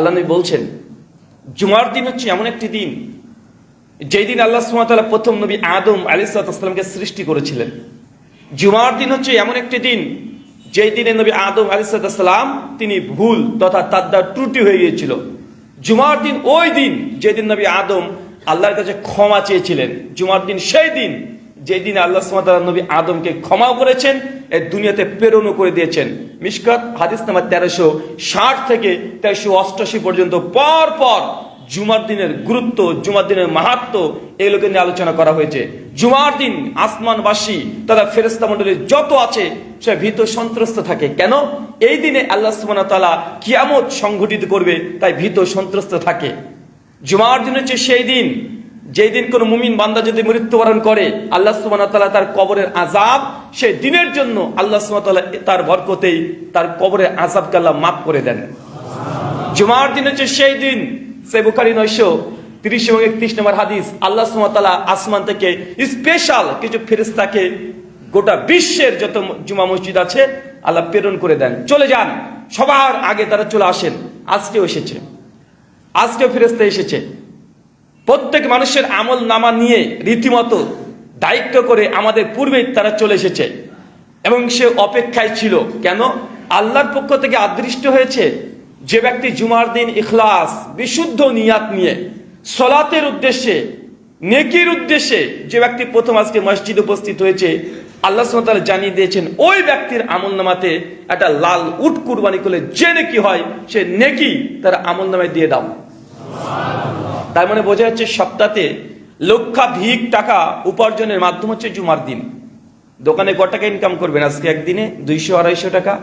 আল্লাহ নবী বলছেন, জুমার দিন হচ্ছে এমন একটি দিন, যেই দিন আল্লাহ সুমাতাল্লাহ প্রথম নবী আদম আলিসাল্লামকে সৃষ্টি করেছিলেন। জুমার দিন হচ্ছে এমন একটি দিন, যেই দিনে নবী আদম আলিসাল্লাম তিনি ভুল তথা তার দ্বারা ত্রুটি হয়ে গিয়েছিল। জুমার দিন ওই দিন যেদিন নবী আদম আল্লাহর কাছে ক্ষমা চেয়েছিলেন, জুমার দিন সেই দিন যেই দিন আল্লাহ সুমাতাল্লাহ নবী আদমকে ক্ষমা করেছেন এই দুনিয়াতে প্রেরণও করে দিয়েছেন। মিশকাত হাদিস নাম্বার তেরোশো ষাট থেকে তেরোশো অষ্টাশি পর্যন্ত পর পর জুমার দিনের গুরুত্ব, জুমার দিনের মাহাত্ম এগুলোকে নিয়ে আলোচনা করা হয়েছে। জুমার দিন আসমানবাসী তথা ফেরেস্তা মন্ডলীর যত আছে, সে ভীত সন্ত্রস্ত থাকে। কেন? এই দিনে আল্লাহ ওয়া তাআলা কিয়ামত সংঘটিত করবে, তাই ভীত সন্ত্রস্ত থাকে। জুমার দিন হচ্ছে সেই দিন যেই দিন কোন মুমিন বান্দা যদি মৃত্যুবরণ করে, আল্লাহ ওয়া তার কবরের আজাব সেই দিনের জন্য আল্লাহ ওয়া তার বরকতেই তার কবরের আজাবকে আল্লাহ মাফ করে দেন। জুমার দিন হচ্ছে সেই দিন সে বুখারি নয়শো তিরিশ এবং একত্রিশ নম্বর হাদিস, আল্লাহ সুমাতালা আসমান থেকে স্পেশাল কিছু ফেরিস্তাকে গোটা বিশ্বের যত জুমা মসজিদ আছে, আল্লাহ প্রেরণ করে দেন। চলে যান। সবার আগে তারা চলে আসেন। আজকেও এসেছে। আজকেও ফেরেস্তা এসেছে। প্রত্যেক মানুষের আমল নামা নিয়ে রীতিমতো দায়িত্ব করে আমাদের পূর্বেই তারা চলে এসেছে। এবং সে অপেক্ষায় ছিল। কেন? আল্লাহর পক্ষ থেকে আদৃষ্ট হয়েছে যে ব্যক্তি জুমার দিন ইখলাস, বিশুদ্ধ নিয়াত নিয়ে। সলাতের উদ্দেশ্যে, নেকির উদ্দেশ্যে যে ব্যক্তি প্রথম আজকে মসজিদ উপস্থিত হয়েছে, আল্লাহ সুমতাল জানিয়ে দিয়েছেন, ওই ব্যক্তির আমল নামাতে একটা লাল উট কুরবানি করলে যে নেকি হয়, সে নেকি তার আমল নামায় দিয়ে দাও। তার মানে বোঝা যাচ্ছে সপ্তাহে লক্ষাধিক টাকা উপার্জনের মাধ্যম হচ্ছে জুমার দিন। দোকানে ক টাকা ইনকাম করবেন? আজকে একদিনে দুইশো, আড়াইশো টাকা,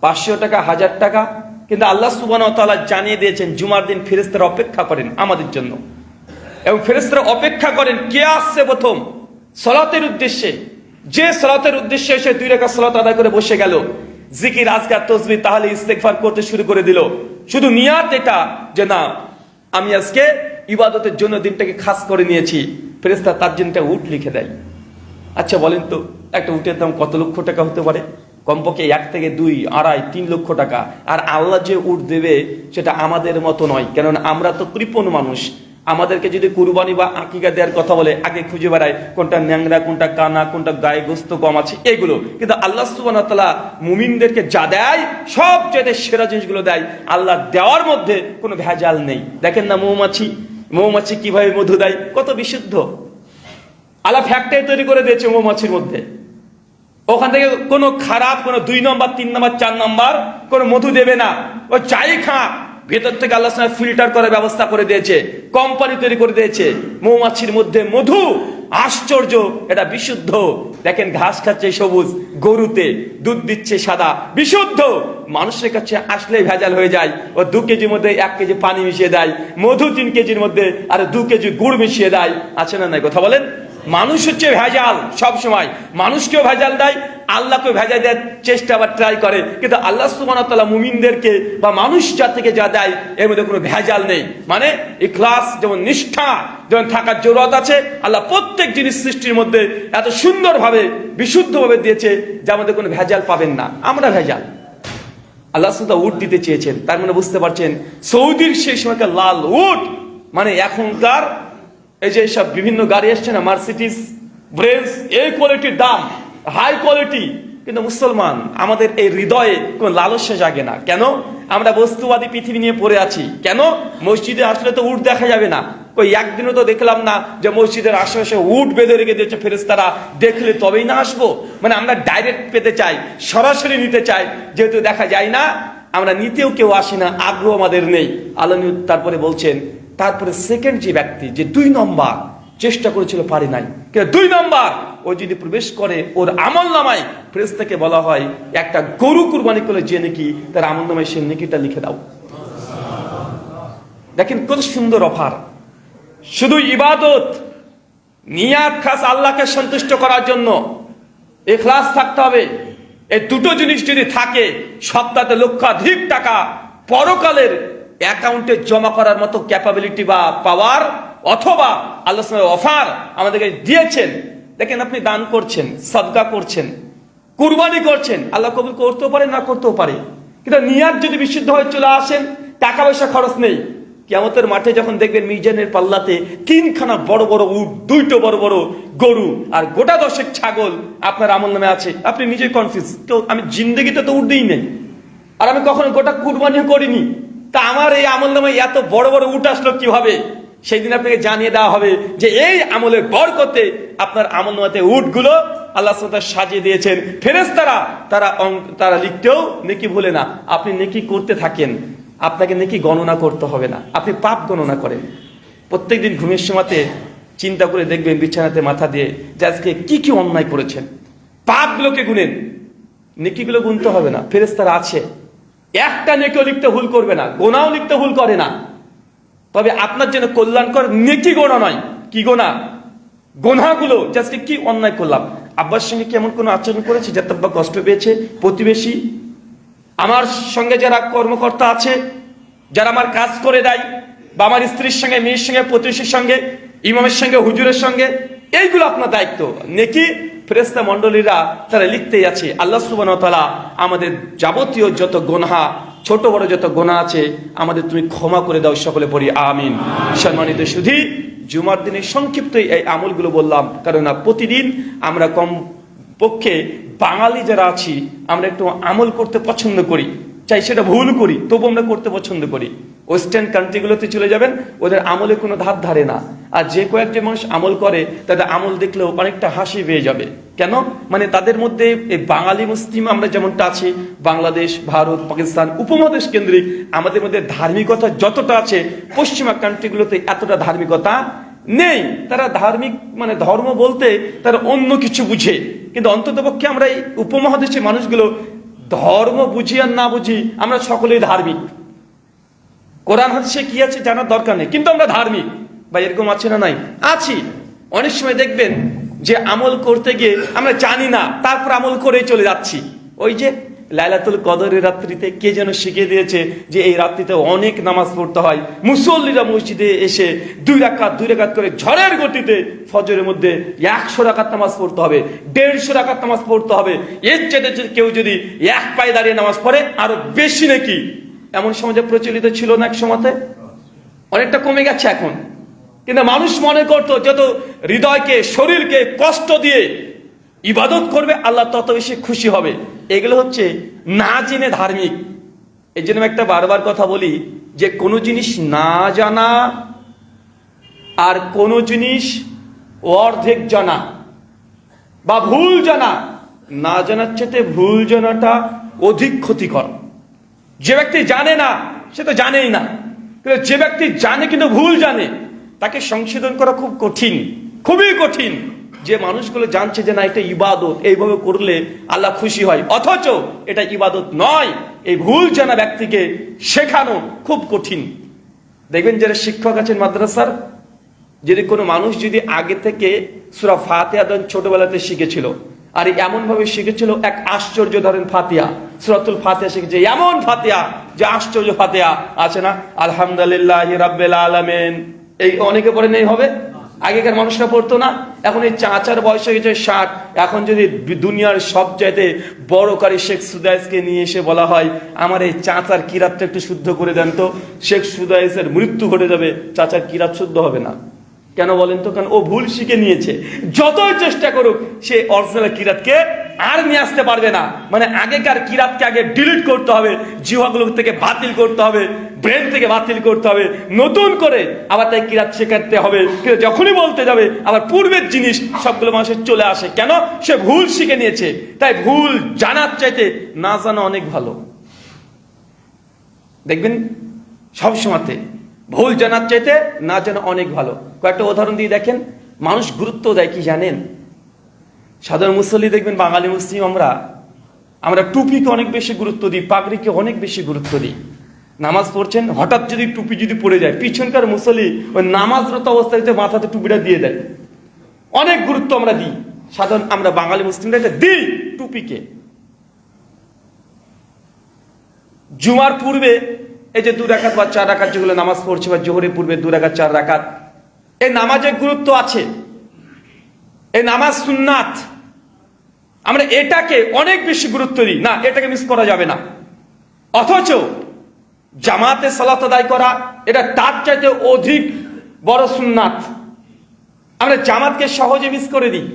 পাঁচশো টাকা, হাজার টাকা। কিন্তু আল্লাহ সুবান তাআলা জানিয়ে দিয়েছেন, জুমার দিন ফেরেস্তারা অপেক্ষা করেন আমাদের জন্য। এবং ফেরেস্তারা অপেক্ষা করেন কে আসছে প্রথম? সলাতের উদ্দেশ্যে। যে সলাতের উদ্দেশ্যে এসে দুই রেখা সলাত আদায় করে বসে গেল। জিকির, আজকার তসবি তাহলে ইস্তেকফার করতে শুরু করে দিল। শুধু নিয়াত এটা যে না আমি আজকে ইবাদতের জন্য দিনটাকে খাস করে নিয়েছি। ফেরেস্তা তার জন্য একটা উট লিখে দেয়। আচ্ছা বলেন তো, একটা উটের দাম কত লক্ষ টাকা হতে পারে? কমপক্ষে এক থেকে দুই, আড়াই, তিন লক্ষ টাকা। আর আল্লাহ যে উট দেবে, সেটা আমাদের মতো নয়। কেননা আমরা তো কৃপণ মানুষ। আমাদেরকে যদি কুরবানি বা আকিকা দেওয়ার কথা বলে, আগে খুঁজে বেড়ায় কোনটা ন্যাংরা, কোনটা কানা, কোনটা গায়ে গোস্ত কম আছে, এগুলো। কিন্তু আল্লাহ সুবাহতালা মুমিনদেরকে যা দেয়, সব যেতে সেরা জিনিসগুলো দেয়। আল্লাহ দেওয়ার মধ্যে কোনো ভেজাল নেই। দেখেন না মৌমাছি। মৌমাছি কীভাবে মধু দেয়? কত বিশুদ্ধ। আল্লাহ ফ্যাক্টরি তৈরি করে দিয়েছে মৌমাছির মধ্যে। ওখান থেকে কোনো খারাপ, কোনো দুই নম্বর, তিন নম্বর, চার নম্বর কোনো মধু দেবে না। ও চাই খা ভেতর থেকে আল্লাহ ফিল্টার করার ব্যবস্থা করে দিয়েছে কোম্পানি তৈরি করে দিয়েছে, মৌমাছির মধ্যে মধু, আশ্চর্য, এটা বিশুদ্ধ। দেখেন ঘাস খাচ্ছে সবুজ, গরুতে দুধ দিচ্ছে সাদা, বিশুদ্ধ। মানুষের কাছে আসলে ভেজাল হয়ে যায়, ও দু কেজির মধ্যে এক কেজি পানি মিশিয়ে দেয়, মধু তিন কেজির মধ্যে আর দু কেজি গুড় মিশিয়ে দেয়, আছে না নাই কথা বলেন? মানুষ হচ্ছে ভেজাল সব সময় মানুষকেও ভেজাল দেয় আল্লাহকে ভেজা দেওয়ার চেষ্টা বা ট্রাই করে, কিন্তু আল্লাহ সুবাহতাল্লাহ মুমিনদেরকে বা মানুষ জাতিকে যা দেয়, এর মধ্যে কোনো ভেজাল নেই। মানে ইখলাস যেমন নিষ্ঠা, যেমন থাকার জরুরত আছে, আল্লাহ প্রত্যেক জিনিস সৃষ্টির মধ্যে এত সুন্দরভাবে, বিশুদ্ধভাবে দিয়েছে, যার মধ্যে কোনো ভেজাল পাবেন না। আমরা ভেজাল। আল্লাহ সুদা উট দিতে চেয়েছেন। তার মানে বুঝতে পারছেন, সৌদির সেই সময়কার লাল উট মানে এখনকার এই যে সব বিভিন্ন গাড়ি আসছে না মার্সিডিস ব্রেন্স এই কোয়ালিটির দাম। হাই কোয়ালিটি, কিন্তু মুসলমান, আমাদের এই হৃদয়ে কোনো লালস্য জাগে না। কেন? আমরা বস্তুবাদী পৃথিবী নিয়ে পড়ে আছি। কেন? মসজিদে আসলে তো উঠ দেখা যাবে না। ওই একদিনও তো দেখলাম না যে মসজিদের আশেপাশে উট বেঁধে রেখে দিয়েছে ফেরেস্তারা দেখলে তবেই না আসব। মানে আমরা ডাইরেক্ট পেতে চাই, সরাসরি নিতে চাই। যেহেতু দেখা যায় না, আমরা নিতেও কেউ আসি না, আগ্রহ আমাদের নেই। আলমী তারপরে বলছেন, তারপরে সেকেন্ড যে ব্যক্তি, যে দুই নম্বর, চেষ্টা করেছিল পারি নাই। দুই নম্বর! ও যদি প্রবেশ করে ওর আমল নামায় প্রেস থেকে বলা হয়, একটা গরু কুরবানি করলে যে নাকি, তার আমল নামায় সে নেকিটা লিখে দাও। দেখেন কত সুন্দর অফার। শুধু ইবাদত, নিয়াত খাস আল্লাহকে সন্তুষ্ট করার জন্য এখলাস থাকতে হবে। এই দুটো জিনিস যদি থাকে, সপ্তাহে লক্ষাধিক টাকা পরকালের অ্যাকাউন্টে জমা করার মতো ক্যাপাবিলিটি বা পাওয়ার অথবা আল্লাহ অফার আমাদেরকে দিয়েছেন। দেখেন আপনি দান করছেন, সদকা করছেন, কুরবানি করছেন, আল্লাহ কবুল করতেও পারে, না করতেও পারে। কিন্তু নিয়াত যদি বিশুদ্ধ হয়ে চলে আসেন, টাকা পয়সা খরচ নেই। কেমতের মাঠে যখন দেখবেন মিজানের পাল্লাতে তিনখানা বড় বড় উট, দুইটো বড় বড় গরু, আর গোটা দশেক ছাগল আপনার আমল নামে আছে। আপনি নিজে কনফিউজ তো আমি জিন্দগিতে তো উঠ দিই নেই। আর আমি কখনো গোটা কুরবানিও করিনি। তা আমার এই আমল নামে এত বড় বড় উঠ আসলো কীভাবে? সেই দিন আপনাকে জানিয়ে দেওয়া হবে যে এই আমলের বরকতে আপনার আমল নামাতে উটগুলো আল্লাহ সাল্লাহ সাজিয়ে দিয়েছেন। ফেরেশতারা, তারা তারা লিখতেও নেকি ভুলে না। আপনি নেকি করতে থাকেন, আপনাকে নেকি গণনা করতে হবে না। আপনি পাপ গণনা করেন। প্রত্যেকদিন ঘুমের সময়তে চিন্তা করে দেখবেন, বিছানাতে মাথা দিয়ে যে আজকে কি কি অন্যায় করেছেন। পাপগুলোকে গুনেন। নেকিগুলো গুনতে হবে না। ফেরেস্তারা আছে। একটা নেকিও লিখতে ভুল করবে না। গোনাও লিখতে ভুল করে না। তবে আপনার জন্য কল্যাণকর নেকি গোনা নয়। কি গোনা? গোনাগুলো আজকে কি অন্যায় করলাম। আব্বার সঙ্গে কি এমন কোনো আচরণ করেছে যাতে আব্বা কষ্ট পেয়েছে? প্রতিবেশী? আমার সঙ্গে যারা কর্মকর্তা আছে, যারা আমার কাজ করে দেয়, বা আমার স্ত্রীর সঙ্গে, মেয়ের সঙ্গে, প্রতিবেশীর সঙ্গে, ইমামের সঙ্গে, হুজুরের সঙ্গে, এইগুলো আপনার দায়িত্ব। নেকি ফেরেস্তা মণ্ডলীরা তারা লিখতেই আছে, আল্লাহ সুবান তালা আমাদের যাবতীয় যত গোনহা, ছোট বড় যত গোনা আছে, আমাদের তুমি ক্ষমা করে দাও সকলে পড়ি, আমিন। সম্মানিত শুধু জুমার দিনে সংক্ষিপ্ত এই আমলগুলো বললাম কারণ না প্রতিদিন আমরা কম পক্ষে বাঙালি যারা আছি, আমরা একটু আমল করতে পছন্দ করি, চাই সেটা ভুল করি, তবু আমরা করতে পছন্দ করি। ওয়েস্টার্ন কান্ট্রিগুলোতে চলে যাবেন, ওদের আমলে কোনো ধার ধারে না। আর যে কয়েকটি মানুষ আমল করে, তাদের আমল দেখলেও অনেকটা হাসি পেয়ে যাবে। কেন? মানে তাদের মধ্যে এই বাঙালি মুসলিম আমরা যেমনটা আছি, বাংলাদেশ, ভারত, পাকিস্তান, উপমহাদেশ কেন্দ্রিক, আমাদের মধ্যে ধার্মিকতা যতটা আছে, পশ্চিমা কান্ট্রিগুলোতে এতটা ধার্মিকতা নেই। তারা ধার্মিক মানে ধর্ম বলতে তারা অন্য কিছু বুঝে। কিন্তু অন্ততপক্ষে আমরা এই উপমহাদেশের মানুষগুলো ধর্ম বুঝি আর না বুঝি, আমরা সকলেই ধার্মিক। কোরআন হাদিসে কি আছে জানার দরকার নেই। কিন্তু আমরা ধার্মিক। বা এরকম আছে না নাই? আছি। অনেক সময় দেখবেন যে আমল করতে গিয়ে আমরা জানি না, তারপর আমল করেই চলে যাচ্ছি। ওই যে লাইলাতুল কদরের রাত্রিতে কে যেন শিখিয়ে দিয়েছে যে এই রাত্রিতে অনেক নামাজ পড়তে হয়। মুসল্লিরা মসজিদে এসে দুই রাকাত দুই রাকাত করে ঝড়ের গতিতে ফজরের মধ্যে একশো রাকাত নামাজ পড়তে হবে, দেড়শো রাকাত নামাজ পড়তে হবে। এর চেয়ে কেউ যদি এক পায়ে দাঁড়িয়ে নামাজ পড়ে, আরও বেশি নাকি? এমন সমাজে প্রচলিত ছিল না এক সময়তে অনেকটা কমে গেছে এখন। কিন্তু মানুষ মনে করতো যত হৃদয়কে, শরীরকে কষ্ট দিয়ে ইবাদত করবে, আল্লাহ তত বেশি খুশি হবে। এগুলো হচ্ছে না জেনে ধার্মিক। এই জন্য একটা বারবার কথা বলি যে কোনো জিনিস না জানা আর কোনো জিনিস অর্ধেক জানা বা ভুল জানা, না জানার চেয়ে ভুল জানাটা অধিক ক্ষতিকর। যে ব্যক্তি জানে না, সে তো জানেই না। কিন্তু যে ব্যক্তি জানে কিন্তু ভুল জানে, তাকে সংশোধন করা খুব কঠিন, খুবই কঠিন। যে মানুষগুলো জানছে যে না, এটা ইবাদত, এইভাবে করলে আল্লাহ খুশি হয়। অথচ এটা ইবাদত নয়, এই ভুল জানা ব্যক্তিকে শেখানো খুব কঠিন। দেখবেন যারা শিক্ষক আছেন মাদ্রাসার, যদি কোনো মানুষ যদি আগে থেকে সুরা ফাতিয়া দেন ছোটবেলাতে শিখেছিল আর এমন ভাবে শিখেছিল এক আশ্চর্য ধরেন ফাতিয়া। সুরাতুল ফাতিয়া শিখেছে। এমন ফাতিয়া যে আশ্চর্য ফাতিয়া আছে না? আলহামদুলিল্লাহ রাব্বেল আলামিন। এই অনেকে পড়ে নেই হবে? আগেকার মানুষরা পড়তো না। এখন এই চাচার বয়স হয়ে গেছে ষাট। এখন যদি দুনিয়ার সব চাইতে বড় কারি শেখ সুদাইসকে নিয়ে এসে বলা হয়, আমার এই চাচার কিরাতটা একটু শুদ্ধ করে দেন তো। শেখ সুদাইসের মৃত্যু ঘটে যাবে। চাচার কিরাত শুদ্ধ হবে না। কেন বলেন তো? কারণ ও ভুল শিখে নিয়েছে। যতই চেষ্টা করুক, সে অরিজিনাল কিরাতকে আর নিয়ে আসতে পারবে না। মানে আগেকার কিরাতকে আগে ডিলিট করতে হবে জিহাগুলো থেকে বাতিল করতে হবে ব্রেন থেকে বাতিল করতে হবে। নতুন করে আবার তাই কিরাত শেখাতে হবে। কিন্তু যখনই বলতে যাবে, আবার পূর্বের জিনিস সবগুলো মানুষের চলে আসে। কেন? সে ভুল শিখে নিয়েছে। তাই ভুল জানার চাইতে না জানা অনেক ভালো। দেখবেন সব সময়তে ভুল জানার চাইতে না জানা অনেক ভালো। কয়েকটা উদাহরণ দিয়ে দেখেন। মানুষ গুরুত্ব দেয় কি জানেন? সাধারণ মুসল্লি দেখবেন, বাঙালি মুসলিম আমরা আমরা টুপিকে অনেক বেশি গুরুত্ব দিই, পাগড়িকে অনেক বেশি গুরুত্ব দিই। নামাজ পড়ছেন, হঠাৎ যদি টুপি যদি পড়ে যায়, পিছনকার মুসলি ওই নামাজরত অবস্থায় যে মাথাতে টুপিটা দিয়ে দেয়। অনেক গুরুত্ব আমরা দিই। সাধারণ আমরা বাঙালি মুসলিমরা এটা দিই টুপিকে। জুমার পূর্বে এই যে দু রাকাত বা চার রাকাত যেগুলো নামাজ পড়ছে বা জোহরের পূর্বে দু রাকাত চার রাকাত, এই নামাজের গুরুত্ব আছে। এই নামাজ সুন্নাত। আমরা এটাকে অনেক বেশি গুরুত্ব দিই। না, এটাকে মিস করা যাবে না। অথচ জামাতে সালাত আদায় করা, এটা তার চাইতে অধিক বড় সুন্নাত। আমরা জামাতকে সহজে মিস করে দিই।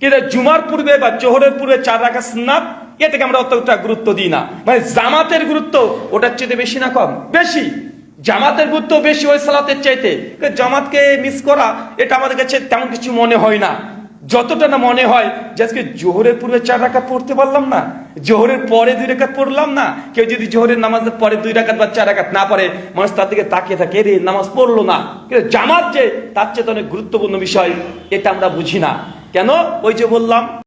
কিন্তু জুমার পূর্বে বা জোহরের পূর্বে চার রাখা সুন্নাত এটাকে আমরা অতটা গুরুত্ব দিই না। মানে জামাতের গুরুত্ব ওটার চেয়ে বেশি না কম? বেশি। জামাতের গুরুত্ব বেশি ওই সালাতের চাইতে। জামাতকে মিস করা, এটা আমাদের কাছে তেমন কিছু মনে হয় না। যতটা না মনে হয় যে আজকে জোহরের পূর্বে চার রাকাত পড়তে পারলাম না, জোহরের পরে দুই রাকাত পড়লাম না, কেউ যদি জোহরের নামাজের পরে দুই রাকাত বা চার রাকাত না পড়ে, মানুষ তার দিকে তাকিয়ে থাকে রে নামাজ পড়ল না। কিন্তু জামাত যে, তার চেয়ে অনেক গুরুত্বপূর্ণ বিষয়, এটা আমরা বুঝি না। কেন? ওই যে বললাম